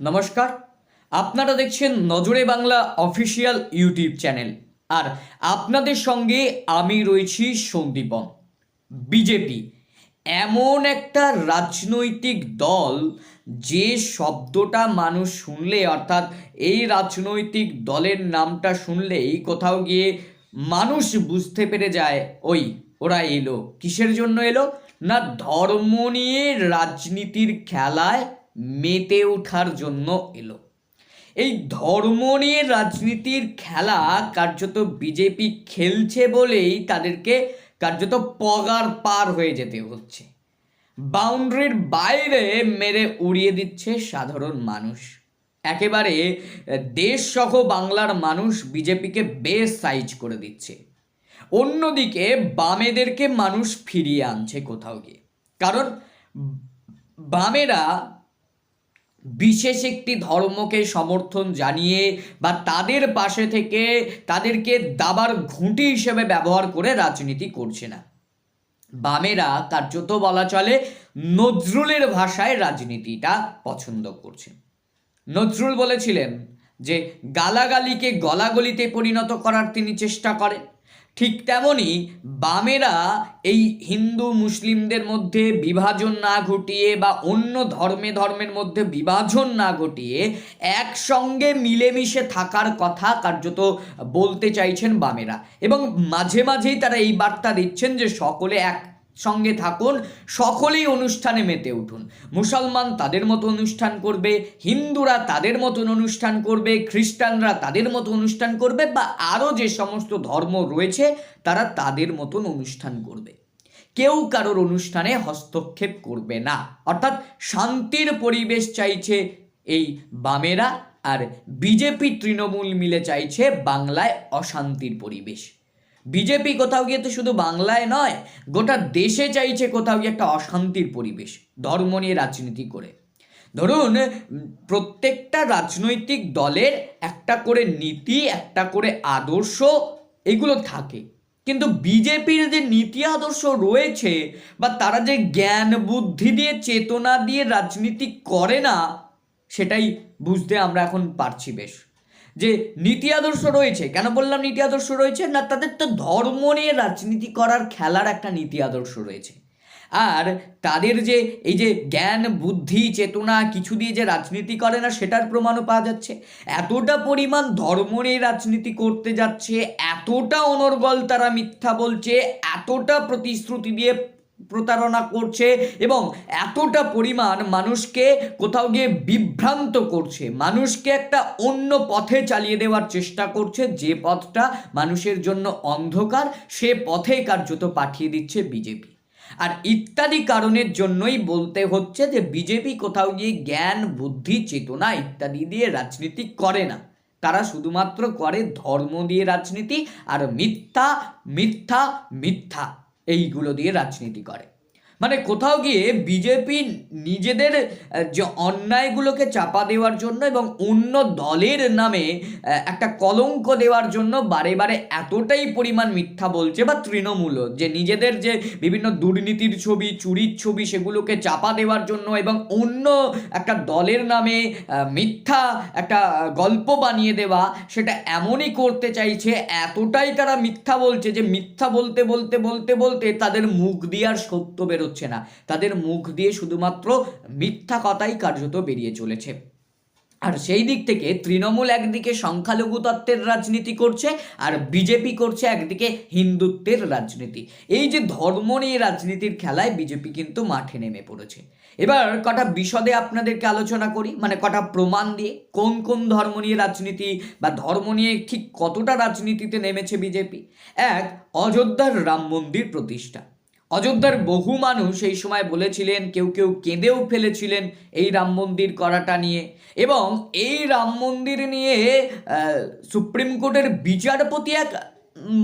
নমস্কার। আপনারা দেখছেন নজরে বাংলা অফিসিয়াল ইউটিউব চ্যানেল। আর আপনাদের সঙ্গে আমি রয়েছি সন্দীপন বিজেপি এমন একটা রাজনৈতিক দল যে শব্দটা মানুষ শুনলে, অর্থাৎ এই রাজনৈতিক দলের নামটা শুনলেই কোথাও গিয়ে মানুষ বুঝতে পেরে যায়, ওই, ওরা এলো, কিসের জন্য এলো? না, ধর্ম নিয়ে রাজনীতির খেলায় মেতে ওঠার জন্য এলো। এই ধর্ম নিয়ে রাজনীতির খেলা কার্যত বিজেপি খেলছে বলেই তাদেরকে কার্যত পগার পার হয়ে যেতে হচ্ছে। বাউন্ডারির বাইরে মেরে উড়িয়ে দিচ্ছে সাধারণ মানুষ। একেবারে দেশসহ বাংলার মানুষ বিজেপিকে বেশ সাইজ করে দিচ্ছে। অন্যদিকে বামেদেরকে মানুষ ফিরিয়ে আনছে কোথাও গিয়ে। কারণ বামেরা বিশেষ একটি ধর্মকে সমর্থন জানিয়ে বা তাদের পাশে থেকে তাদেরকে দাবার ঘুঁটি হিসেবে ব্যবহার করে রাজনীতি করছে না। বামেরা কার্যত বলা চলে, নজরুলের ভাষায় রাজনীতিটা পছন্দ করছে। নজরুল বলেছিলেন যে, গালাগালিকে গলাগলিতে পরিণত করার তিনি চেষ্টা করেন। ঠিক তেমনই বামেরা এই হিন্দু মুসলিমদের মধ্যে বিভাজন না ঘটিয়ে বা অন্য ধর্মে ধর্মের মধ্যে বিভাজন না ঘটিয়ে একসঙ্গে মিলেমিশে থাকার কথা কার্যত বলতে চাইছেন বামেরা। এবং মাঝে মাঝেই তারা এই বার্তা দিচ্ছেন যে সকলে এক সঙ্গে থাকুন, সকলেই অনুষ্ঠানে মেতে উঠুন। মুসলমান তাদের মতো অনুষ্ঠান করবে, হিন্দুরা তাদের মতন অনুষ্ঠান করবে, খ্রিস্টানরা তাদের মতো অনুষ্ঠান করবে, বা আরও যে সমস্ত ধর্ম রয়েছে, তারা তাদের মতন অনুষ্ঠান করবে। কেউ কারোর অনুষ্ঠানে হস্তক্ষেপ করবে না। অর্থাৎ শান্তির পরিবেশ চাইছে এই বামেরা, আর বিজেপি, তৃণমূল মিলে চাইছে বাংলায় অশান্তির পরিবেশ। বিজেপি কোথাও গিয়ে তো শুধু বাংলায় নয়, গোটা দেশে চাইছে কোথাও গিয়ে একটা অশান্তির পরিবেশ, ধর্ম নিয়ে রাজনীতি করে। ধরুন প্রত্যেকটা রাজনৈতিক দলের একটা করে নীতি, একটা করে আদর্শ, এগুলো থাকে। কিন্তু বিজেপির যে নীতি আদর্শ রয়েছে বা তারা যে জ্ঞান, বুদ্ধি দিয়ে, চেতনা দিয়ে রাজনীতি করে না, সেটাই বুঝতে আমরা এখন পারছি বেশ। যে নীতি আদর্শ রয়েছে, কেন বললাম নীতি আদর্শ রয়েছে? না, তাদের তো ধর্ম নিয়ে রাজনীতি করার খেলার একটা নীতি আদর্শ রয়েছে। আর তাদের যে এই যে জ্ঞান, বুদ্ধি, চেতনা কিছু দিয়ে যে রাজনীতি করে না, সেটার প্রমাণও পাওয়া যাচ্ছে। এতটা পরিমাণ ধর্ম নিয়ে রাজনীতি করতে যাচ্ছে, এতটা অনর্গল তারা মিথ্যা বলছে, এতটা প্রতিশ্রুতি দিয়ে প্রতারণা করছে এবং এতটা পরিমাণ মানুষকে কোথাও গিয়ে বিভ্রান্ত করছে। মানুষকে একটা অন্য পথে চালিয়ে দেওয়ার চেষ্টা করছে। যে পথটা মানুষের জন্য অন্ধকার, সে পথে কার্যত পাঠিয়ে দিচ্ছে বিজেপি। আর ইত্যাদি কারণের জন্যই বলতে হচ্ছে যে, বিজেপি কোথাও গিয়ে জ্ঞান, বুদ্ধি, চেতনা ইত্যাদি দিয়ে রাজনীতি করে না। তারা শুধুমাত্র করে ধর্ম দিয়ে রাজনীতি আর মিথ্যা মিথ্যা মিথ্যা। এইগুলো দিয়ে রাজনীতি করে। মানে কোথাও গিয়ে বিজেপি নিজেদের যে অন্যায়গুলোকে চাপা দেওয়ার জন্য এবং অন্য দলের নামে একটা কলঙ্ক দেওয়ার জন্য বারে বারে এতটাই পরিমাণ মিথ্যা বলছে বা তৃণমূলও যে নিজেদের যে বিভিন্ন দুর্নীতির ছবি, চুরির ছবি সেগুলোকে চাপা দেওয়ার জন্য এবং অন্য একটা দলের নামে মিথ্যা একটা গল্প বানিয়ে দেওয়া, সেটা এমনই করতে চাইছে, এতটাই তারা মিথ্যা বলছে যে মিথ্যা বলতে বলতে বলতে বলতে তাদের মুখ দিয়ে আর সত্য বেরোচ্ছে না। তাদের মুখ দিয়ে শুধুমাত্র মিথ্যা কথাই কার্যত বেরিয়ে চলেছে। আর সেই দিক থেকে তৃণমূল একদিকে সংখ্যালঘু তত্ত্বের রাজনীতি করছে আর বিজেপি করছে একদিকে হিন্দুত্বের রাজনীতি। এই যে ধর্ম নিয়ে রাজনীতির খেলায় বিজেপি কিন্তু মাঠে নেমে পড়েছে। এবার কটা বিশদে আপনাদেরকে আলোচনা করি মানে কটা প্রমাণ দিয়ে কোন কোন ধর্ম নিয়ে রাজনীতি বা ধর্ম নিয়ে ঠিক কতটা রাজনীতিতে নেমেছে বিজেপি। এক, অযোধ্যার রাম মন্দির প্রতিষ্ঠা। অযোধ্যার বহু মানুষ এই সময় বলেছিলেন, কেউ কেউ কেঁদেও ফেলেছিলেন এই রাম মন্দির করাটা নিয়ে। এবং এই রাম মন্দির নিয়ে সুপ্রিম কোর্টের বিচারপতি এক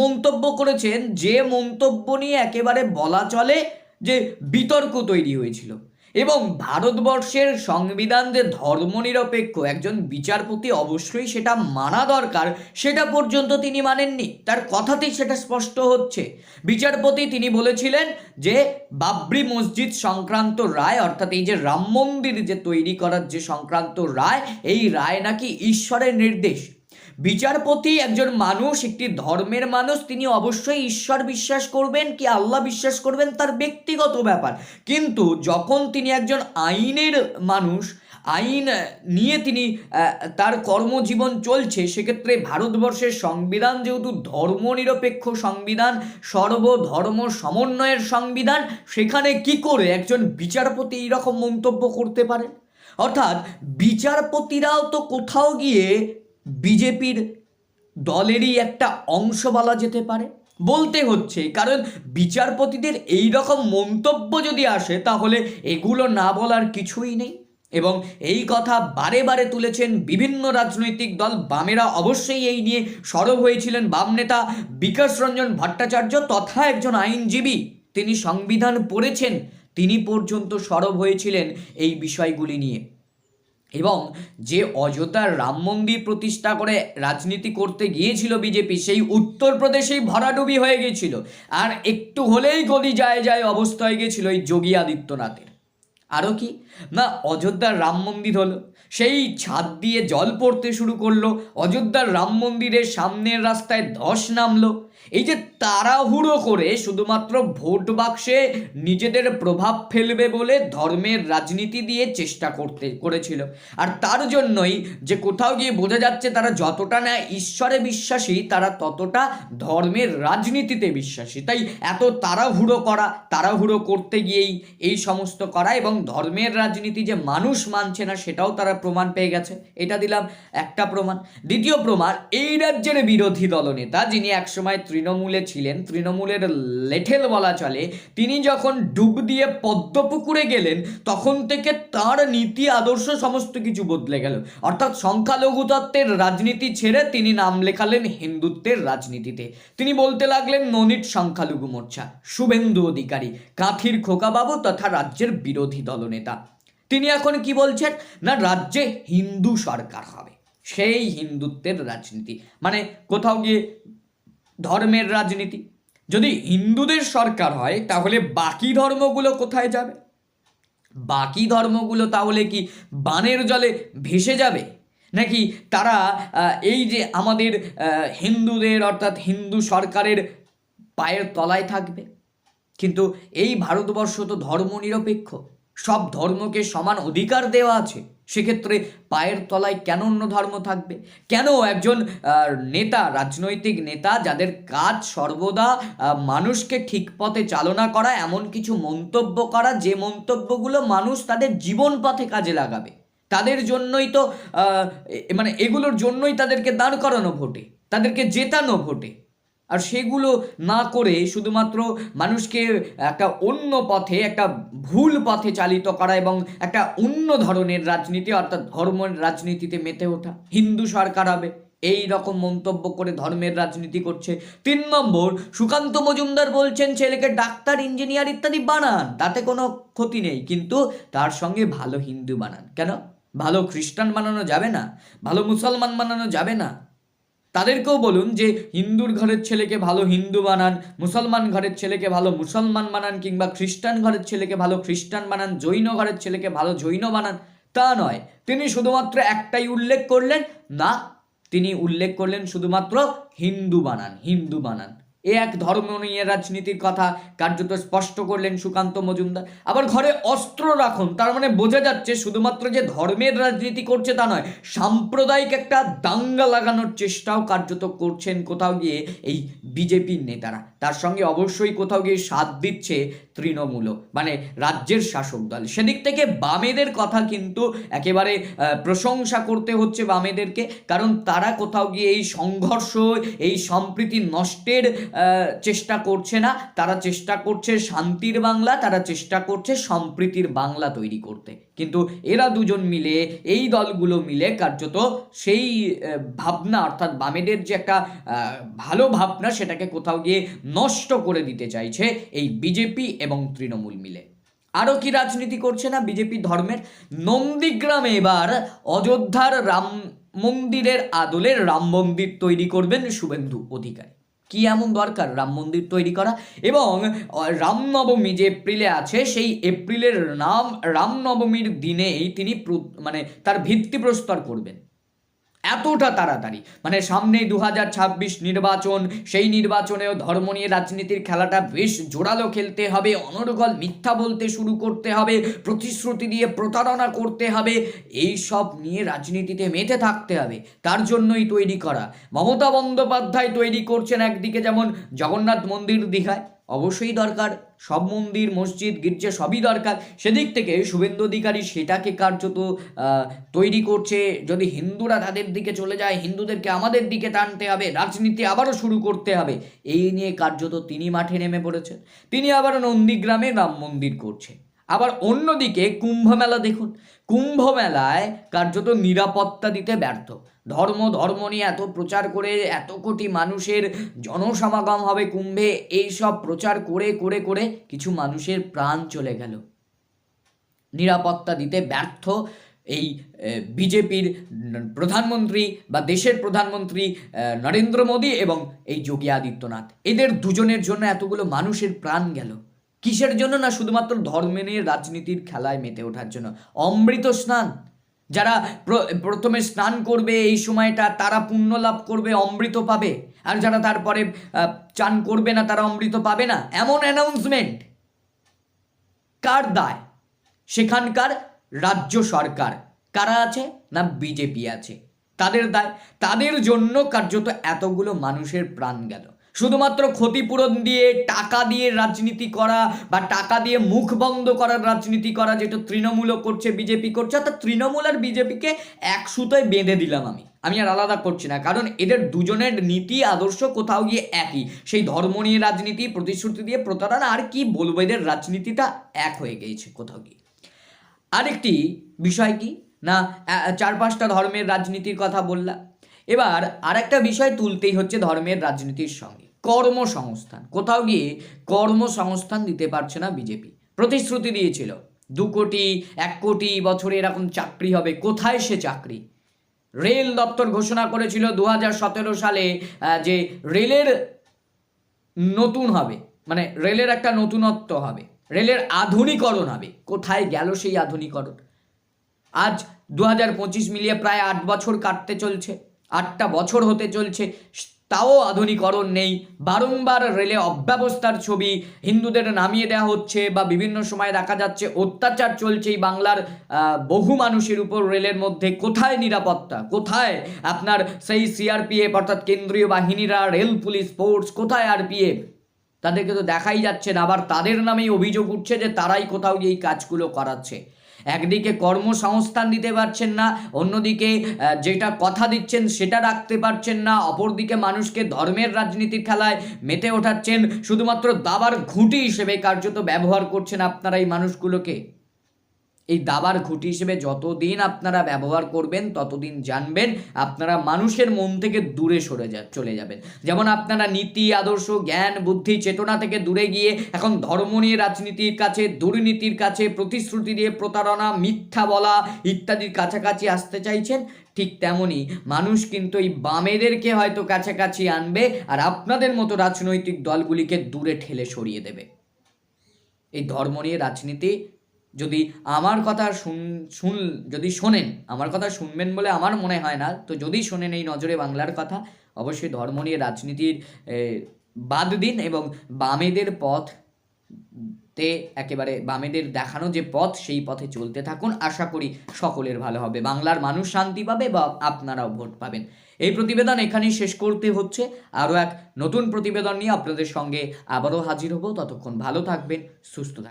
মন্তব্য করেছেন, যে মন্তব্য নিয়ে একেবারে বলা চলে যে বিতর্ক তৈরি হয়েছিল। এবং ভারতবর্ষের সংবিধান যে ধর্মনিরপেক্ষ, একজন বিচারপতি অবশ্যই সেটা মানা দরকার, সেটা পর্যন্ত তিনি মানেননি। তার কথাতেই সেটা স্পষ্ট হচ্ছে। বিচারপতি তিনি বলেছিলেন যে, বাবরি মসজিদ সংক্রান্ত রায়, অর্থাৎ এই যে রাম মন্দির যে তৈরি করার যে সংক্রান্ত রায়, এই রায় নাকি ঈশ্বরের নির্দেশ। বিচারপতি একজন মানুষ, একটি ধর্মের মানুষ, তিনি অবশ্যই ঈশ্বর বিশ্বাস করবেন কি আল্লাহ বিশ্বাস করবেন তার ব্যক্তিগত ব্যাপার। কিন্তু যখন তিনি একজন আইনের মানুষ, আইন নিয়ে তিনি তার কর্মজীবন চলছে, সেক্ষেত্রে ভারতবর্ষের সংবিধান যেহেতু ধর্মনিরপেক্ষ সংবিধান, সর্বধর্ম সমন্বয়ের সংবিধান, সেখানে কি করে একজন বিচারপতি এইরকম মন্তব্য করতে পারেন? অর্থাৎ বিচারপতিরাও তো কোথাও গিয়ে বিজেপির দলেরই একটা অংশ বলা যেতে পারে? বলতে হচ্ছে, কারণ বিচারপতিদের এই রকম মন্তব্য যদি আসে, তাহলে এগুলো না বলার কিছুই নেই। এবং এই কথা বারে বারে তুলেছেন বিভিন্ন রাজনৈতিক দল। বামেরা অবশ্যই এই নিয়ে সরব হয়েছিলেন। বাম নেতা বিকাশ রঞ্জন ভট্টাচার্য তথা একজন আইনজীবী, তিনি সংবিধান পড়েছেন, তিনি পর্যন্ত সরব হয়েছিলেন এই বিষয়গুলি নিয়ে। এবং যে অযোধ্যার রাম মন্দির প্রতিষ্ঠা করে রাজনীতি করতে গিয়েছিল বিজেপি, সেই উত্তরপ্রদেশেই ভরাডুবি হয়ে গেছিল আর একটু হলেই গদি যায় যায় অবস্থা হয়ে গেছিল এই যোগী আদিত্যনাথের। আরও কি? না অযোধ্যার রাম মন্দির হলো। সেই ছাদ দিয়ে জল পড়তে শুরু করল অযোধ্যার রাম মন্দিরের সামনের রাস্তায় ধস নামলো। এই যে তাড়াহুড়ো করে শুধুমাত্র ভোট বাক্সে নিজেদের প্রভাব ফেলবে বলে ধর্মের রাজনীতি দিয়ে চেষ্টা করতে, করেছিল। আর তার জন্যই যে কোথাও গিয়ে বোঝা যাচ্ছে তারা যতটা না ঈশ্বরে বিশ্বাসী, তারা ততটা ধর্মের রাজনীতিতে বিশ্বাসী। তাই এত তাড়াহুড়ো করা, তাড়াহুড়ো করতে গিয়েই এই সমস্ত করা এবং ধর্মের রাজনীতি যে মানুষ মানছে না, সেটাও তারা প্রমাণ পেয়ে গেছে। এটা দিলাম একটা প্রমাণ। দ্বিতীয় প্রমাণ, এই রাজ্যের বিরোধী দলনেতা, যিনি একসময় তৃণমূলে ছিলেন, তৃণমূলের লেঠেল বলা চলে, তিনি যখন ডুব দিয়ে পদ্মপুকুরে গেলেন, তখন থেকে তার নীতি, আদর্শ সমস্ত কিছু বদলে গেল। অর্থাৎ সংখ্যালঘু তত্ত্বের রাজনীতি ছেড়ে তিনি নাম লেখালেন হিন্দুত্বের রাজনীতিতে। তিনি বলতে লাগলেন ননিট সংখ্যালঘু মোর্চা, শুভেন্দু অধিকারী, কাঁথির খোকাবাবু তথা রাজ্যের বিরোধী দলনেতা। তিনি এখন কি বলছেন? না, রাজ্যে হিন্দু সরকার হবে। সেই হিন্দুত্বের রাজনীতি। মানে কোথাও গিয়ে ধর্মের রাজনীতি। যদি হিন্দুদের সরকার হয়, তাহলে বাকি ধর্মগুলো কোথায় যাবে? বাকি ধর্মগুলো তাহলে কি বানের জলে ভেসে যাবে? নাকি তারা এই যে আমাদের হিন্দুদের, অর্থাৎ হিন্দু সরকারের পায়ের তলায় থাকবে? কিন্তু এই ভারতবর্ষ তো ধর্মনিরপেক্ষ। সব ধর্মকে সমান অধিকার দেওয়া আছে। সেক্ষেত্রে পায়ের তলায় কেন অন্য ধর্ম থাকবে? কেন একজন নেতা, রাজনৈতিক নেতা যাদের কাজ সর্বদা মানুষকে ঠিক পথে চালনা করা, এমন কিছু মন্তব্য করা, যে মন্তব্যগুলো মানুষ তাদের জীবন পথে কাজে লাগাবে। তাদের জন্যই তো মানে এগুলোর জন্যই তাদেরকে দাঁড় করানো ভোটে তাদেরকে জেতানো ভোটে আর সেগুলো না করে শুধুমাত্র মানুষকে একটা অন্য পথে, একটা ভুল পথে চালিত করা এবং একটা অন্য ধরনের রাজনীতি, অর্থাৎ ধর্মের রাজনীতিতে মেতে ওঠা। হিন্দু সরকার হবে, এই রকম মন্তব্য করে ধর্মের রাজনীতি করছে। তিন নম্বর, সুকান্ত মজুমদার বলছেন, ছেলেকে ডাক্তার, ইঞ্জিনিয়ার ইত্যাদি বানান, তাতে কোনো ক্ষতি নেই, কিন্তু তার সঙ্গে ভালো হিন্দু বানান। কেন? ভালো খ্রিস্টান বানানো যাবে না? ভালো মুসলমান বানানো যাবে না? তাদেরকেও বলুন যে হিন্দুর ঘরের ছেলেকে ভালো হিন্দু বানান, মুসলমান ঘরের ছেলেকে ভালো মুসলমান বানান, কিংবা খ্রিস্টান ঘরের ছেলেকে ভালো খ্রিস্টান বানান, জৈন ঘরের ছেলেকে ভালো জৈন বানান, তা নয়। তিনি শুধুমাত্র একটাই উল্লেখ করলেন, না, তিনি উল্লেখ করলেন শুধুমাত্র হিন্দু বানান হিন্দু বানান। এ এক ধর্ম নিয়ে রাজনীতির কথা কার্যত স্পষ্ট করলেন সুকান্ত মজুমদার। আবার ঘরে অস্ত্র রাখুন, তার মানে বোঝা যাচ্ছে শুধুমাত্র যে ধর্মের রাজনীতি করছে তা নয়, সাম্প্রদায়িক একটা দাঙ্গা লাগানোর চেষ্টাও কার্যত করছেন কোথাও গিয়ে এই বিজেপির নেতারা। তার সঙ্গে অবশ্যই কোথাও গিয়ে সাথ দিচ্ছে তৃণমূলও মানে রাজ্যের শাসক দল। সেদিক থেকে বামেদের কথা কিন্তু একেবারে প্রশংসা করতে হচ্ছে বামেদেরকে, কারণ তারা কোথাও গিয়ে এই সংঘর্ষ, এই সম্প্রীতি নষ্টের চেষ্টা করছে না। তারা চেষ্টা করছে শান্তির বাংলা, তারা চেষ্টা করছে সম্প্রীতির বাংলা তৈরি করতে। কিন্তু এরা দুজন মিলে, এই দলগুলো মিলে কার্যত সেই ভাবনা, অর্থাৎ বামেদের যে একটা ভালো ভাবনা, সেটাকে কোথাও গিয়ে নষ্ট করে দিতে চাইছে এই বিজেপি এবং তৃণমূল মিলে। আরও কি রাজনীতি করছে না বিজেপি ধর্মের? নন্দীগ্রামে এবার অযোধ্যার রাম মন্দিরের আদলে রাম মন্দির তৈরি করবেন শুভেন্দু অধিকারী। কি এমন দরকার? রাম মন্দির তৈরি করা এবং রামনবমী যে এপ্রিলে আছে, সেই এপ্রিলের নাম রামনবমীর দিনেই তিনি মানে তার ভিত্তিপ্রস্তর করবেন। এতটা তাড়াতাড়ি। মানে সামনেই দু হাজার ছাব্বিশ নির্বাচন, সেই নির্বাচনেও ধর্ম নিয়ে রাজনীতির খেলাটা বেশ জোরালো খেলতে হবে, অনর্গল মিথ্যা বলতে শুরু করতে হবে, প্রতিশ্রুতি দিয়ে প্রতারণা করতে হবে, এই সব নিয়ে রাজনীতিতে মেতে থাকতে হবে, তার জন্যই তৈরি করা। মমতা বন্দ্যোপাধ্যায় তৈরি করছেন একদিকে যেমন জগন্নাথ মন্দির দীঘায় অবশ্যই দরকার। সব মন্দির, মসজিদ, গির্জা সবই দরকার। সেদিক থেকে শুভেন্দু অধিকারী সেটাকে কার্যত তৈরি করছে। যদি হিন্দুরা তাদের দিকে চলে যায়, হিন্দুদেরকে আমাদের দিকে টানতে হবে, রাজনীতি আবারও শুরু করতে হবে। এই নিয়ে কার্যত তিনি মাঠে নেমে পড়েছেন। তিনি আবার নন্দীগ্রামে রাম মন্দির করছে আবার অন্যদিকে কুম্ভ মেলা দেখুন। কুম্ভ মেলায় কার্যত নিরাপত্তা দিতে ব্যর্থ। ধর্ম ধর্ম নিয়ে এত প্রচার করে এত কোটি মানুষের জনসমাগম হবে কুম্ভে এই সব প্রচার করে করে করে কিছু মানুষের প্রাণ চলে গেল। নিরাপত্তা দিতে ব্যর্থ এই বিজেপির প্রধানমন্ত্রী বা দেশের প্রধানমন্ত্রী নরেন্দ্র মোদী এবং এই যোগী আদিত্যনাথ। এদের দুজনের জন্য এতগুলো মানুষের প্রাণ গেল। কিসের জন্য না শুধুমাত্র ধর্মে নিয়ে রাজনীতির খেলায় মেতে ওঠার জন্য? অমৃত স্নান। যারা প্র- প্রথমে স্নান করবে এই সময়টা তারা পুণ্য লাভ করবে, অমৃত পাবে। আর যারা তারপরে চান করবে না, তারা অমৃত পাবে না। এমন অ্যানাউন্সমেন্ট কার দায়? সেখানকার রাজ্য সরকার। কারা আছে? না বিজেপি আছে। তাদের দায়, তাদের জন্য কার্যত এতগুলো মানুষের প্রাণ গেল। শুধুমাত্র ক্ষতিপূরণ দিয়ে, টাকা দিয়ে রাজনীতি করা বা টাকা দিয়ে মুখ বন্ধ করার রাজনীতি করা যেটা তৃণমূলও করছে, বিজেপি করছে, অর্থাৎ তৃণমূল আর বিজেপিকে এক সুতোয় বেঁধে দিলাম আমি। আমি আর আলাদা করছি না, কারণ এদের দুজনের নীতি, আদর্শ কোথাও গিয়ে একই। সেই ধর্ম নিয়ে রাজনীতি, প্রতিশ্রুতি দিয়ে প্রতারণা, আর কি বলব এদের রাজনীতিটা এক হয়ে গিয়েছে কোথাও গিয়ে। আরেকটি বিষয় কি? না চার পাঁচটা ধর্মের রাজনীতির কথা বললাম। এবার আরেকটা বিষয় তুলতেই হচ্ছে ধর্মের রাজনীতির সঙ্গে। কর্মসংস্থান। কোথাও গিয়ে কর্মসংস্থান দিতে পারছে না বিজেপি। প্রতিশ্রুতি দিয়েছিল, দু কোটি, এক কোটি বছরে এরকম চাকরি হবে, কোথায় সে চাকরি? রেল দপ্তর ঘোষণা করেছিল দু হাজার সতেরো সালে যে রেলের নতুন হবে মানে রেলের একটা নতুনত্ব হবে, রেলের আধুনিকরণ হবে, কোথায় গেল সেই আধুনিকরণ? আজ দু হাজার পঁচিশ মিলিয়ে প্রায় আট বছর কাটতে চলছে, আটটা বছর হতে চলছে তাও আধুনিকরণ নেই। বারংবার রেলে অব্যবস্থার ছবি হিন্দুদের নামিয়ে দেওয়া হচ্ছে বা বিভিন্ন সময় দেখা যাচ্ছে অত্যাচার চলছে এই বাংলার বহু মানুষের উপর রেলের মধ্যে। কোথায় নিরাপত্তা? কোথায় আপনার সেই সিআরপিএফ অর্থাৎ কেন্দ্রীয় বাহিনীরা, রেল পুলিশ ফোর্স, কোথায় আরপিএফ? তাদেরকে তো দেখাই যাচ্ছে না। আবার তাদের নামেই অভিযোগ উঠছে যে তারাই কোথাও গিয়ে এই কাজগুলো করাচ্ছে। একদিকে কর্মসংস্থান দিতে পারছেন না, অন্যদিকে যেটা কথা দিচ্ছেন সেটা রাখতে পারছেন না, অপরদিকে মানুষকে ধর্মের রাজনীতির খেলায় মেতে ওঠাচ্ছেন, শুধুমাত্র দাবার ঘুঁটি হিসেবে কার্যত ব্যবহার করছেন আপনারা এই মানুষগুলোকে। এই দাবার ঘুঁটি হিসেবে যতদিন আপনারা ব্যবহার করবেন, ততদিন জানবেন আপনারা মানুষের মন থেকে দূরে সরে যা, চলে যাবেন। যেমন আপনারা নীতি, আদর্শ, জ্ঞান, বুদ্ধি, চেতনা থেকে দূরে গিয়ে এখন ধর্ম নিয়ে, রাজনীতির কাছে, দুর্নীতির কাছে, প্রতিশ্রুতি দিয়ে প্রতারণা, মিথ্যা বলা ইত্যাদির কাছাকাছি আসতে চাইছেন, ঠিক তেমনই মানুষ কিন্তু এই বামেদেরকে হয়তো কাছাকাছি আনবে আর আপনাদের মতো রাজনৈতিক দলগুলিকে দূরে ঠেলে সরিয়ে দেবে। এই ধর্ম নিয়ে, রাজনীতি যদি আমার কথা শুন শুন, যদি শোনেন, আমার কথা শুনবেন বলে আমার মনে হয় না, তো যদি শোনেন এই নজরে বাংলার কথা, অবশ্যই ধর্ম নিয়ে রাজনীতির বাদ দিন এবং বামেদের পথ তে একেবারে বামেদের দেখানো যে পথ, সেই পথে চলতে থাকুন। আশা করি সকলের ভালো হবে। বাংলার মানুষ শান্তি পাবে বা আপনারাও ভোট পাবেন। এই প্রতিবেদন এখানেই শেষ করতে হচ্ছে। আরও এক নতুন প্রতিবেদন নিয়ে আপনাদের সঙ্গে আবারও হাজির হব। ততক্ষণ ভালো থাকবেন, সুস্থ থাকবেন।